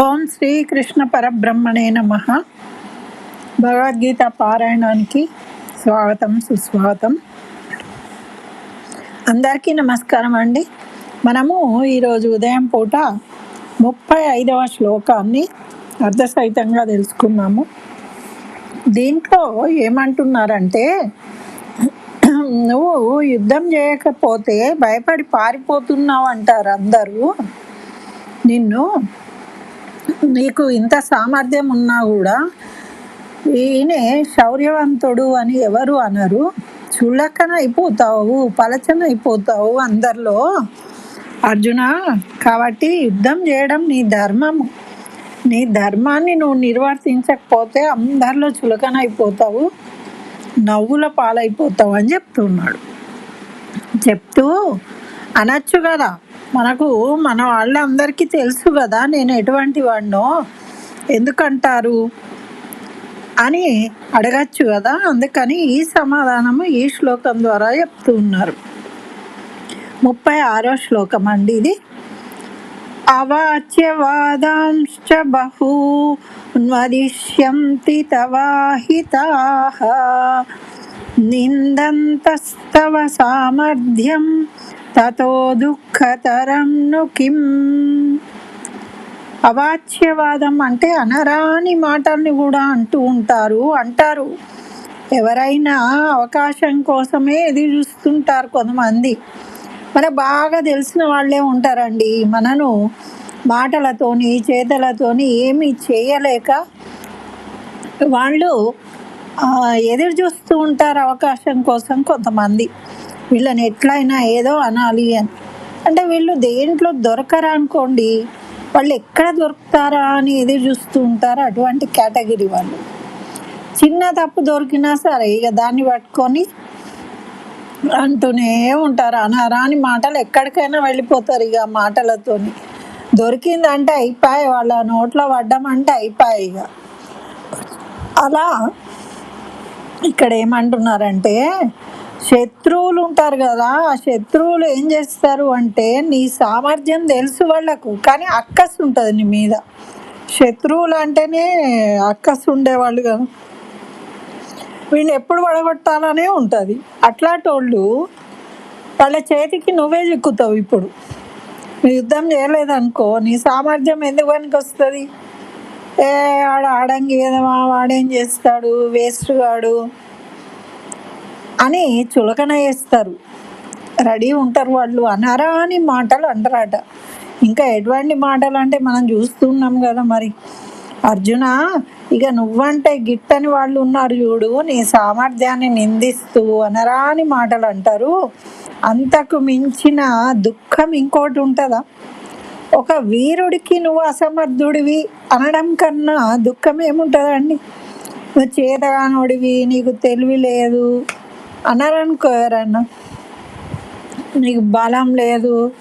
ఓం శ్రీకృష్ణ పరబ్రహ్మణే నమ. భగవద్గీత పారాయణానికి స్వాగతం సుస్వాగతం. అందరికీ నమస్కారం అండి. మనము ఈరోజు ఉదయం పూట ముప్పై ఐదవ శ్లోకాన్ని అర్ధసహితంగా తెలుసుకున్నాము. దీంట్లో ఏమంటున్నారంటే నువ్వు యుద్ధం చేయకపోతే భయపడి పారిపోతున్నావు అంటారు అందరూ. నిన్ను నీకు ఇంత సామర్థ్యం ఉన్నా కూడా ఈయనే శౌర్యవంతుడు అని ఎవరు అనరు. చులకన అయిపోతావు పలచన అయిపోతావు అందరిలో. అర్జున కాబట్టి యుద్ధం చేయడం నీ ధర్మము నీ ధర్మాన్ని నువ్వు నిర్వర్తించకపోతే అందరిలో చులకన అయిపోతావు నవ్వుల పాలైపోతావు అని చెప్తున్నాడు. చెప్తూ అనొచ్చు కదా మనకు మన వాళ్ళందరికీ తెలుసు కదా నేను ఎటువంటి వాడినో. ఎందుకంటారు? అని అడగచ్చు కదా. అందుకని ఈ సమాధానము ఈ శ్లోకం ద్వారా చెప్తూ ఉన్నారు. ముప్పై ఆరో శ్లోకం అండి ఇది. అవాచ్యవాదాంశ్చ బహూ వదిష్యంతి తవాహితాః. నిందంతస్తవ సామర్థ్యం తతో దుఃఖతరం ను కిం? అవాచ్యవాదం అంటే అనరాని మాటల్ని కూడా అంటూ ఉంటారు అంటారు. ఎవరైనా అవకాశం కోసమే ఎదురు చూస్తుంటారు కొంతమంది. మన బాగా తెలిసిన వాళ్ళే ఉంటారండి. మనను మాటలతోని చేతలతోని ఏమీ చేయలేక వాళ్ళు ఎదురు చూస్తూ ఉంటారు అవకాశం కోసం కొంతమంది. వీళ్ళని ఎట్లయినా ఏదో అనాలి అని. అంటే వీళ్ళు దేంట్లో దొరకరా అనుకోండి వాళ్ళు ఎక్కడ దొరుకుతారా అని ఇది చూస్తూ ఉంటారు అటువంటి కేటగిరీ వాళ్ళు. చిన్న తప్పు దొరికినా సరే ఇక దాన్ని పట్టుకొని అంటూనే ఉంటారు అనరాని మాటలు ఎక్కడికైనా వెళ్ళిపోతారు ఇక మాటలతోని. దొరికిందంటే అయిపోయి వాళ్ళ నోట్లో పడ్డం అంటే అయిపోయి ఇక. అలా ఇక్కడ ఏమంటున్నారంటే శత్రువులు ఉంటారు కదా ఆ శత్రువులు ఏం చేస్తారు అంటే నీ సామర్థ్యం తెలుసు వాళ్ళకు కానీ అక్కస్ ఉంటుంది నీ మీద. శత్రువులు అంటేనే అక్కస్ ఉండేవాళ్ళు కదా. వీళ్ళు ఎప్పుడు పడగొట్టాలనే ఉంటుంది. అట్లాంటోళ్ళు వాళ్ళ చేతికి నువ్వే చిక్కుతావు ఇప్పుడు. నువ్వు యుద్ధం చేయలేదనుకో నీ సామర్థ్యం ఎందుకు పనికి వస్తుంది? ఏ ఆడ ఆడంగి ఏదమా వాడేం చేస్తాడు? వేస్ట్ గాడు. అని చులకన వేస్తారు రెడీ ఉంటారు వాళ్ళు. అనారా అని మాటలు అంటారట. ఇంకా ఎటువంటి మాటలు అంటే మనం చూస్తున్నాం కదా మరి. అర్జున ఇక నువ్వంటే గిట్టని వాళ్ళు ఉన్నారు చూడు. నీ సామర్థ్యాన్ని నిందిస్తూ అనరాని మాటలు అంటారు. అంతకు మించిన దుఃఖం ఇంకోటి ఉంటుందా? ఒక వీరుడికి నువ్వు అసమర్థుడివి అనడం కన్నా దుఃఖం ఏముంటుందండి? నువ్వు చేతగానోడివి నీకు తెలివి లేదు. అన్నారనుకో ఎవరన్నా నీకు బలం లేదు.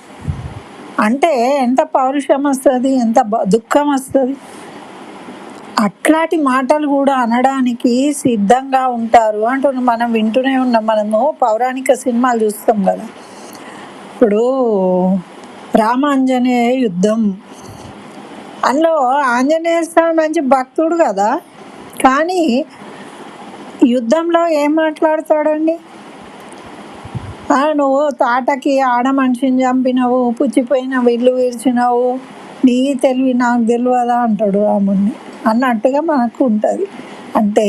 అంటే ఎంత పౌరుషం వస్తుంది ఎంత దుఃఖం వస్తుంది. అట్లాంటి మాటలు కూడా అనడానికి సిద్ధంగా ఉంటారు అంటున్నాం మనం వింటూనే ఉన్నాం. మనము పౌరాణిక సినిమాలు చూస్తాం కదా. ఇప్పుడు రామాంజనేయ యుద్ధం. అందులో ఆంజనేయ స్వామి మంచి భక్తుడు కదా. కానీ యుద్ధంలో ఏం మాట్లాడతాడండి? నువ్వు తాటకి ఆడ మనిషిని చంపినావు పుచ్చిపోయిన ఇల్లు విరిచినావు నీ తెలివి నాకు తెలియదా అంటాడు రాముడిని అన్నట్టుగా మనకు ఉంటుంది. అంటే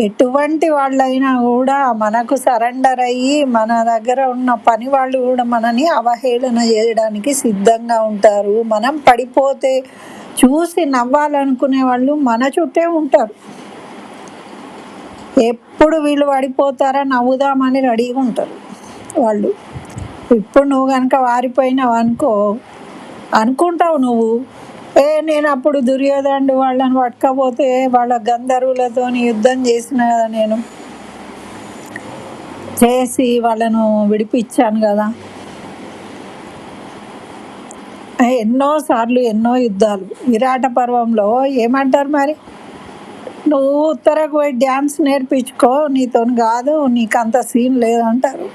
ఎటువంటి వాళ్ళైనా కూడా మనకు సరెండర్ అయ్యి మన దగ్గర ఉన్న పని వాళ్ళు కూడా మనని అవహేళన చేయడానికి సిద్ధంగా ఉంటారు. మనం పడిపోతే చూసి నవ్వాలనుకునే వాళ్ళు మన చుట్టే ఉంటారు. ఎప్పుడు వీళ్ళు పడిపోతారా నవ్వుదామని రెడీగా ఉంటారు వాళ్ళు. ఇప్పుడు నువ్వు కనుక వారిపోయినావు అనుకో అనుకుంటావు నువ్వు. ఏ నేను అప్పుడు దుర్యోధనుడు వాళ్ళని పట్టుకపోతే వాళ్ళ గంధర్వులతో యుద్ధం చేసిన కదా నేను. చేసి వాళ్ళను విడిపించాను కదా. ఎన్నో సార్లు ఎన్నో యుద్ధాలు. విరాట పర్వంలో ఏమంటారు మరి? నువ్వు ఉత్తరకు పోయి డ్యాన్స్ నేర్పించుకో నీతో కాదు నీకు అంత సీన్ లేదంటారు.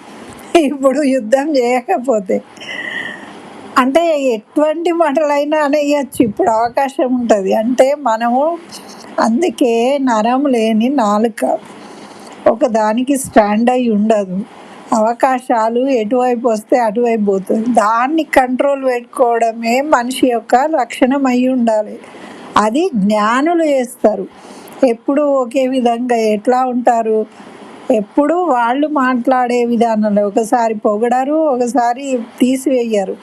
ఇప్పుడు యుద్ధం చేయకపోతే. అంటే ఎటువంటి మాటలైనా అనేయచ్చు ఇప్పుడు అవకాశం ఉంటుంది. అంటే మనము అందుకే నరం లేని నాలుక. ఒక దానికి స్టాండ్ అయి ఉండదు. అవకాశాలు ఎటువైపు వస్తే అటువైపు పోతుంది. దాన్ని కంట్రోల్ పెట్టుకోవడమే మనిషి యొక్క లక్షణం అయి ఉండాలి. అది జ్ఞానులు చేస్తారు. ఎప్పుడు ఒకే విధంగా ఎట్లా ఉంటారు? ఎప్పుడు వాళ్ళు మాట్లాడే విధానంలో ఒకసారి పొగడరు ఒకసారి తీసివేయరు.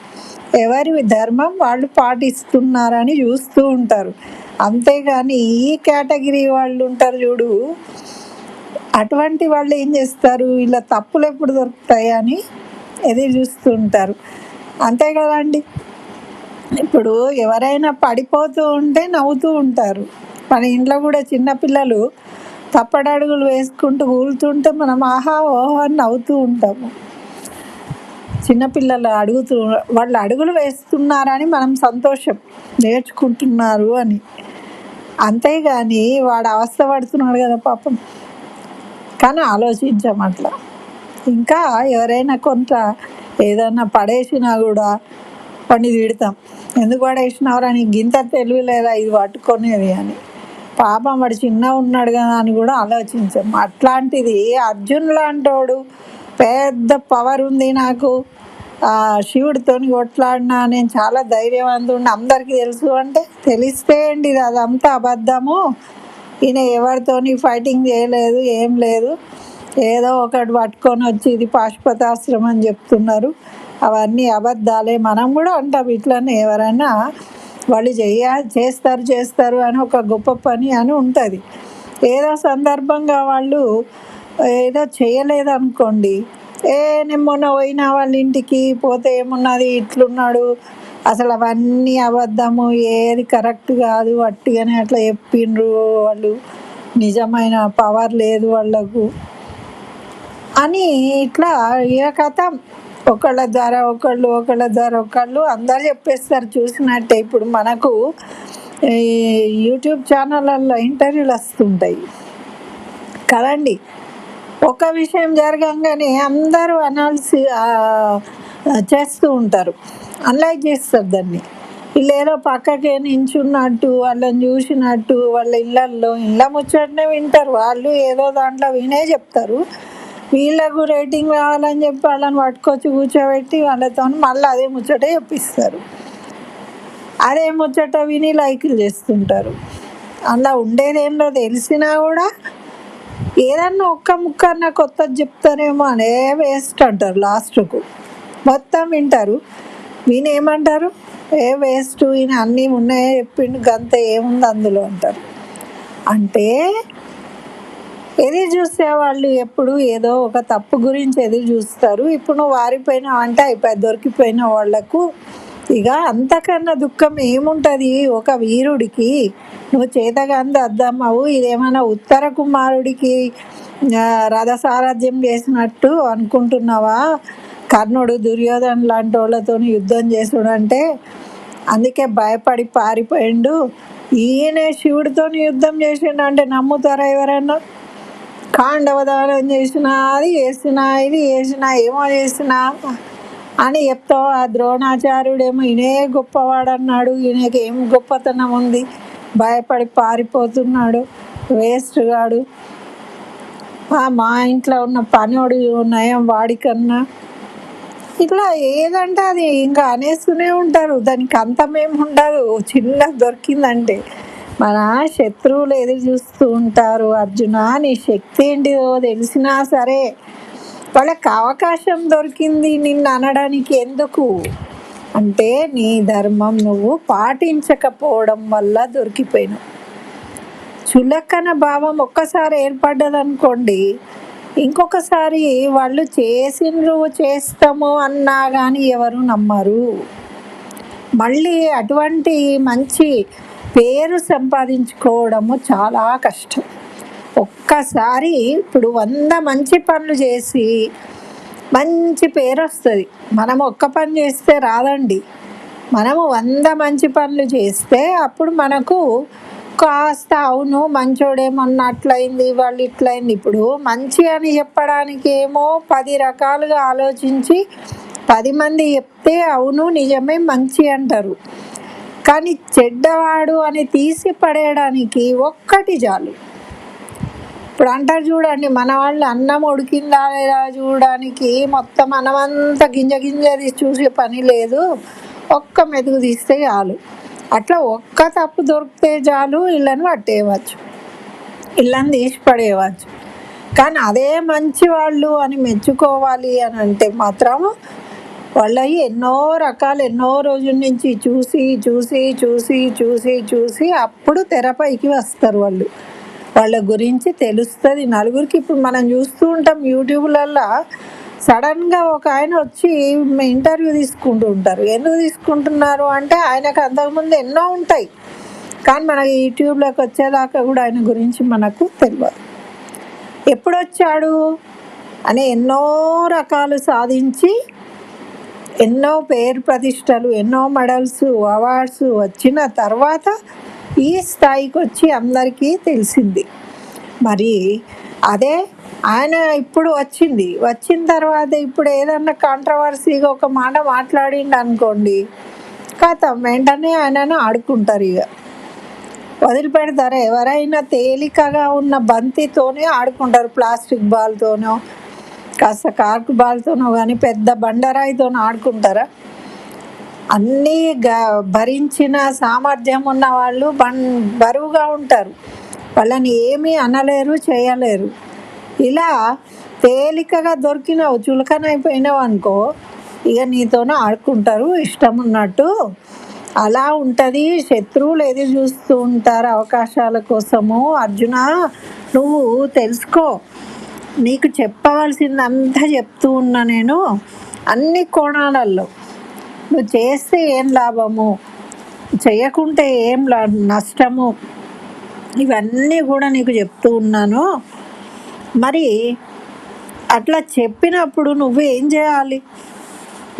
ఎవరి ధర్మం వాళ్ళు పాటిస్తున్నారని చూస్తూ ఉంటారు. అంతేగాని ఈ కేటగిరీ వాళ్ళు ఉంటారు చూడు అటువంటి వాళ్ళు ఏం చేస్తారు? ఇలా తప్పులు ఎప్పుడు దొరుకుతాయి అని ఎదురు చూస్తూ ఉంటారు. అంతే కదండి. ఇప్పుడు ఎవరైనా పడిపోతూ ఉంటే నవ్వుతూ ఉంటారు. మన ఇంట్లో కూడా చిన్నపిల్లలు తప్పడడుగులు వేసుకుంటూ కూలుతుంటే మనం ఆహా ఓహో అని నవ్వుతూ ఉంటాము చిన్నపిల్లలు అడుగుతూ వాళ్ళు అడుగులు వేస్తున్నారని మనం సంతోషం. నేర్చుకుంటున్నారు అని. అంతేగాని వాడు అవస్థ పడుతున్నాడు కదా పాపం. కానీ ఆలోచించాం అట్లా. ఇంకా ఎవరైనా కొంత ఏదన్నా పడేసినా కూడా వాడిని తిడతాం ఎందుకు పడేసినవరా నీకు గింత తెలివి లేదా ఇది పట్టుకునేది అని. పాపం వాడు చిన్న ఉన్నాడు కదా అని కూడా ఆలోచించాం. అట్లాంటిది అర్జున్ లాంటోడు పెద్ద పవర్ ఉంది నాకు. శివుడితో శివుడితోని కొట్లాడినా నేను చాలా ధైర్యవంతుండి అందరికీ తెలుసు అంటే తెలిస్తే అండి ఇది అదంతా అబద్ధము. ఈయన ఎవరితోని ఫైటింగ్ చేయలేదు ఏం లేదు. ఏదో ఒకటి పట్టుకొని వచ్చి ఇది పాశుపతాశ్రమం అని చెప్తున్నారు. అవన్నీ అబద్ధాలే. మనం కూడా అంటాం ఇట్లనే ఎవరైనా వాళ్ళు చెయ్య చేస్తారు చేస్తారు అని ఒక గొప్ప పని అని ఉంటుంది. ఏదో సందర్భంగా వాళ్ళు ఏదో చేయలేదనుకోండి ఏ నేను మొన్న పోయినా వాళ్ళ ఇంటికి పోతే ఏమున్నది ఇట్లున్నాడు అసలు అవన్నీ అబద్ధము ఏది కరెక్ట్ కాదు వట్టిగానే అట్లా చెప్పిండ్రు వాళ్ళు నిజమైన పవర్ లేదు వాళ్ళకు అని ఇట్లా ఇక కథ ఒకళ్ళ ద్వారా ఒకళ్ళు ఒకళ్ళ ద్వారా ఒకళ్ళు అందరు చెప్పేస్తారు చూసినట్టే. ఇప్పుడు మనకు ఈ యూట్యూబ్ ఛానళ్ళల్లో ఇంటర్వ్యూలు వస్తుంటాయి. కదండి? ఒక విషయం జరగంగానే అందరూ అనాలిసి చేస్తూ ఉంటారు. అనలైజ్ చేస్తారు దాన్ని. వీళ్ళేదో పక్కకే నించున్నట్టు వాళ్ళని చూసినట్టు వాళ్ళ ఇళ్ళల్లో ఇళ్ళ ముచ్చటనే వింటారు. వాళ్ళు ఏదో దాంట్లో వినే చెప్తారు. వీళ్ళకు రేటింగ్ రావాలని చెప్పి వాళ్ళని పట్టుకొచ్చి కూర్చోబెట్టి వాళ్ళతో మళ్ళీ అదే ముచ్చట చెప్పిస్తారు. అదే ముచ్చట విని లైకులు చేస్తుంటారు. అలా ఉండేదేంటో తెలిసినా కూడా ఏదన్నా ఒక్క ముక్క అన్న కొత్తది చెప్తారేమో అనే వేస్ట్ అంటారు లాస్ట్కు. మొత్తం వింటారు. విని ఏమంటారు? ఏ వేస్ట్ ఈయన అన్నీ ఉన్నాయే చెప్పిండు గంత ఏముంది అందులో అంటారు. అంటే ఎదురు చూసే వాళ్ళు ఎప్పుడు ఏదో ఒక తప్పు గురించి ఎదురు చూస్తారు. ఇప్పుడు నువ్వు వారిపోయినా అంటే అయిపోయి దొరికిపోయిన వాళ్ళకు ఇక అంతకన్నా దుఃఖం ఏముంటుంది? ఒక వీరుడికి నువ్వు చేతగాంది అద్దమ్మవు ఇదేమైనా ఉత్తర కుమారుడికి ఆ, రథసారథ్యం చేసినట్టు అనుకుంటున్నావా? కర్ణుడు దుర్యోధన్ లాంటి వాళ్ళతో యుద్ధం చేసుడు అంటే అందుకే భయపడి పారిపోయిండు. ఈయనే శివుడితో యుద్ధం చేసిండు అంటే నమ్ముతారా ఎవరైనా కాండవదానం చేసినా అది వేసినా ఇది వేసినా ఏమో చేసినా అని చెప్తావు. ఆ ద్రోణాచార్యుడేమో ఈయనే గొప్పవాడు అన్నాడు ఈయనకి ఏం గొప్పతనం ఉంది? భయపడి పారిపోతున్నాడు వేస్ట్ గాడు. మా ఇంట్లో ఉన్న పనివాడు నయం వాడికన్నా ఇట్లా ఏదంటే అది ఇంకా అనేస్తూనే ఉంటారు. దానికి అంతమేమి ఉండదు. చిన్న దొరికిందంటే. మన శత్రువులు ఎదురు చూస్తూ ఉంటారు. అర్జున నీ శక్తి ఏంటిదో తెలిసినా సరే వాళ్ళకి అవకాశం దొరికింది నిన్ను అనడానికి ఎందుకు? అంటే నీ ధర్మం నువ్వు పాటించకపోవడం వల్ల దొరికిపోయినావు. చులకన భావం ఒక్కసారి ఏర్పడ్డదనుకోండి ఇంకొకసారి వాళ్ళు చేసిండ్రు చేస్తాము అన్నా కానీ ఎవరు నమ్మరు. మళ్ళీ అటువంటి మంచి పేరు సంపాదించుకోవడము చాలా కష్టం. ఒక్కసారి ఇప్పుడు వంద మంచి పనులు చేసి మంచి పేరు వస్తుంది. మనం ఒక్క పని చేస్తే రాదండి. మనము వంద మంచి పనులు చేస్తే అప్పుడు మనకు కాస్త అవును మంచోడేమన్నా అట్లయింది వాళ్ళు ఇట్లయింది. ఇప్పుడు మంచి అని చెప్పడానికి ఏమో పది రకాలుగా ఆలోచించి పది మంది చెప్తే చెప్తే అవును నిజమే మంచి అంటారు. కానీ చెడ్డవాడు అని తీసి పడేయడానికి ఒక్కటి చాలు. ఇప్పుడు అంటారు చూడండి మన వాళ్ళు అన్నం ఉడికిందా లేదా చూడడానికి మొత్తం అన్నమంతా గింజ గింజ తీసి చూసే పని లేదు. ఒక్క మెతుకు తీస్తే చాలు. అట్లా ఒక్క తప్పు దొరికితే చాలు ఇళ్ళని పట్టేయవచ్చు. ఇళ్ళని తీసి పడేయవచ్చు. కానీ అదే మంచి వాళ్ళు అని మెచ్చుకోవాలి అని అంటే మాత్రం వాళ్ళవి ఎన్నో రకాలు ఎన్నో రోజుల నుంచి చూసి చూసి చూసి చూసి చూసి అప్పుడు తెరపైకి వస్తారు వాళ్ళు. వాళ్ళ గురించి తెలుస్తుంది. నలుగురికి ఇప్పుడు మనం చూస్తూ ఉంటాం యూట్యూబ్లల్లో సడన్గా ఒక ఆయన వచ్చి ఇంటర్వ్యూ తీసుకుంటూ ఉంటారు. ఎందుకు తీసుకుంటున్నారు అంటే ఆయనకు అంతకుముందు ఎన్నో ఉంటాయి. కానీ మన యూట్యూబ్లోకి వచ్చేదాకా కూడా ఆయన గురించి మనకు తెలియదు ఎప్పుడు వచ్చాడు అని ఎన్నో రకాలు సాధించి ఎన్నో పేరు ప్రతిష్టలు ఎన్నో మెడల్స్ అవార్డ్స్ వచ్చిన తర్వాత ఈ స్థాయికి వచ్చి అందరికీ తెలిసింది. మరి అదే ఆయన ఇప్పుడు వచ్చింది. వచ్చిన తర్వాత ఇప్పుడు ఏదన్నా కాంట్రవర్సీగా ఒక మాట మాట్లాడిండు అనుకోండి కథం వెంటనే ఆయనను ఆడుకుంటారు ఇక. వదిలిపెడతారు? ఎవరైనా తేలికగా ఉన్న బంతితోనే ఆడుకుంటారు ప్లాస్టిక్ బాల్తోనో కాస్త కార్కు బాల్తోనో కానీ పెద్ద బండరాయితో ఆడుకుంటారా? అన్నీ గ భరించిన సామర్థ్యం ఉన్న వాళ్ళు బన్ బరువుగా ఉంటారు. వాళ్ళని ఏమీ అనలేరు చేయలేరు. ఇలా తేలికగా దొరికినావు చులకనైపోయినావు అనుకో ఇక నీతోనే ఆడుకుంటారు ఇష్టం ఉన్నట్టు. అలా ఉంటుంది శత్రువులు ఏది చూస్తూ ఉంటారు అవకాశాల కోసము. అర్జున నువ్వు తెలుసుకో. నీకు చెప్పవలసిందంతా చెప్తూ ఉన్నా నేను అన్ని కోణాలలో నువ్వు చేస్తే ఏం లాభము? చేయకుంటే ఏం లా- నష్టము? ఇవన్నీ కూడా నీకు చెప్తూ ఉన్నాను. మరి అట్లా చెప్పినప్పుడు నువ్వు ఏం చేయాలి?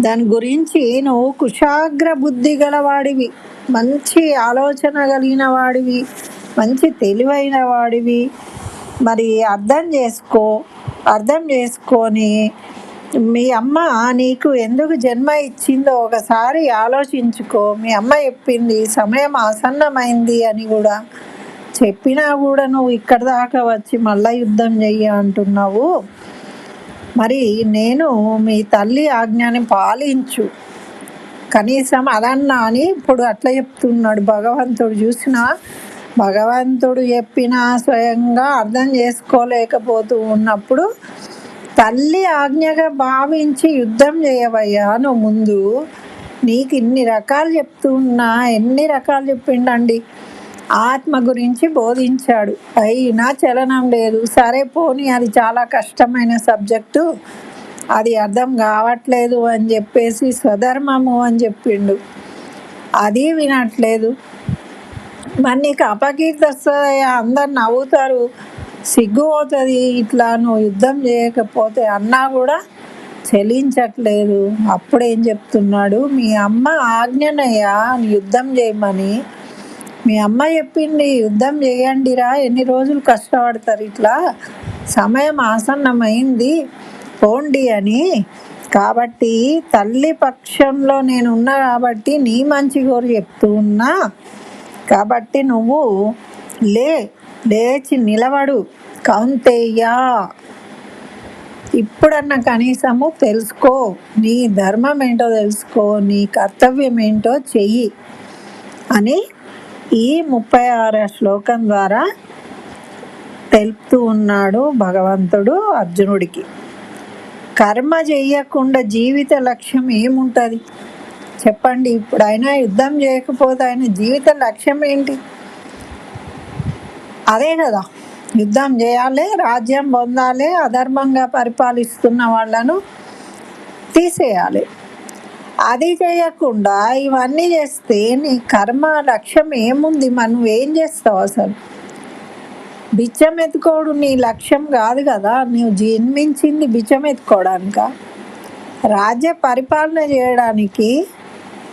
దాని గురించి నువ్వు కుశాగ్ర బుద్ధి గలవాడివి. మంచి ఆలోచన కలిగిన వాడివి. మంచి తెలివైన వాడివి. మరి అర్థం చేసుకో అర్థం చేసుకొని మీ అమ్మ నీకు ఎందుకు జన్మ ఇచ్చిందో ఒకసారి ఆలోచించుకో. మీ అమ్మ చెప్పింది సమయం ఆసన్నమైంది అని కూడా చెప్పినా కూడా నువ్వు ఇక్కడ దాకా వచ్చి మళ్ళా యుద్ధం చెయ్యి అంటున్నావు. మరి నేను మీ తల్లి ఆజ్ఞని పాలించు. కనీసం అదన్నా అని ఇప్పుడు అట్లా చెప్తున్నాడు భగవంతుడు. చూసినా భగవంతుడు చెప్పిన స్వయంగా అర్థం చేసుకోలేకపోతూ ఉన్నప్పుడు తల్లి ఆజ్ఞగా భావించి యుద్ధం చేయవయ్యా నువ్వు ముందు. నీకు ఇన్ని రకాలు చెప్తున్నా ఎన్ని రకాలు చెప్పిండండి. ఆత్మ గురించి బోధించాడు. అయినా చలనం లేదు. సరే పోనీ అది చాలా కష్టమైన సబ్జెక్టు. అది అర్థం కావట్లేదు అని చెప్పేసి స్వధర్మము అని చెప్పిండు. అది వినట్లేదు. మరి నీకు అపకీర్తి వస్తుంది అందరు నవ్వుతారు. సిగ్గు అవుతుంది ఇట్లా నువ్వు యుద్ధం చేయకపోతే అన్నా కూడా చెలించట్లేదు. అప్పుడేం చెప్తున్నాడు? మీ అమ్మ ఆజ్ఞనయ్యా యుద్ధం చేయమని. మీ అమ్మ చెప్పింది యుద్ధం చేయండిరా. ఎన్ని రోజులు కష్టపడతారు ఇట్లా? సమయం ఆసన్నమైంది. పోండి అని. కాబట్టి తల్లి పక్షంలో నేను ఉన్నా కాబట్టి నీ మంచి కోరి చెప్తూ ఉన్నా. కాబట్టి నువ్వు లే లేచి నిలబడు. కౌంతేయ్యా. ఇప్పుడన్నా కనీసము తెలుసుకో. నీ ధర్మం ఏంటో తెలుసుకో. నీ కర్తవ్యం ఏంటో చెయ్యి అని ఈ ముప్పై ఆరు శ్లోకం ద్వారా తెలుపుతూ ఉన్నాడు భగవంతుడు అర్జునుడికి. కర్మ చెయ్యకుండా జీవిత లక్ష్యం ఏముంటుంది? చెప్పండి ఇప్పుడు ఆయన యుద్ధం చేయకపోతే ఆయన జీవిత లక్ష్యం ఏంటి? అదే కదా యుద్ధం చేయాలి రాజ్యం పొందాలి అధర్మంగా పరిపాలిస్తున్న వాళ్ళను తీసేయాలి. అది చేయకుండా ఇవన్నీ చేస్తే నీ కర్మ లక్ష్యం ఏముంది? మనం ఏం చేస్తావు అసలు? బిచ్చం ఎత్తుకోవడం నీ లక్ష్యం కాదు కదా నువ్వు జన్మించింది బిచ్చం ఎత్తుకోవడానిక రాజ్య పరిపాలన చేయడానికి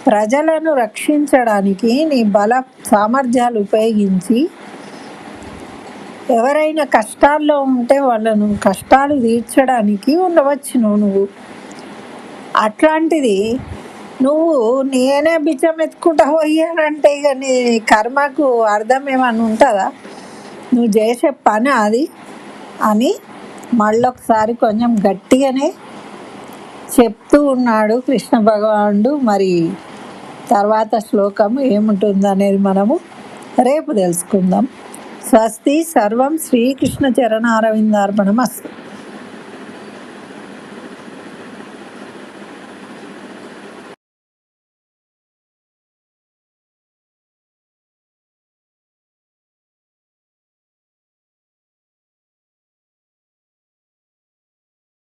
ప్రజలను రక్షించడానికి నీ బల సామర్థ్యాలు ఉపయోగించి ఎవరైనా కష్టాల్లో ఉంటే వాళ్ళను కష్టాలు తీర్చడానికి ఉండవచ్చు నువ్వు. అట్లాంటిది నువ్వు నేనే బిచ్చం ఎత్తుకుంటా పోయానంటే ఇక నీ కర్మకు అర్థం ఏమన్నా ఉంటుందా? నువ్వు చేసే పని అది అని మళ్ళొకసారి కొంచెం గట్టిగానే చెప్తూ ఉన్నాడు కృష్ణ భగవానుడు. మరి తర్వాత శ్లోకము ఏముంటుందనేది మనము రేపు తెలుసుకుందాం. స్వస్తి సర్వం శ్రీకృష్ణ చరణారవిందార్పణం అస్తు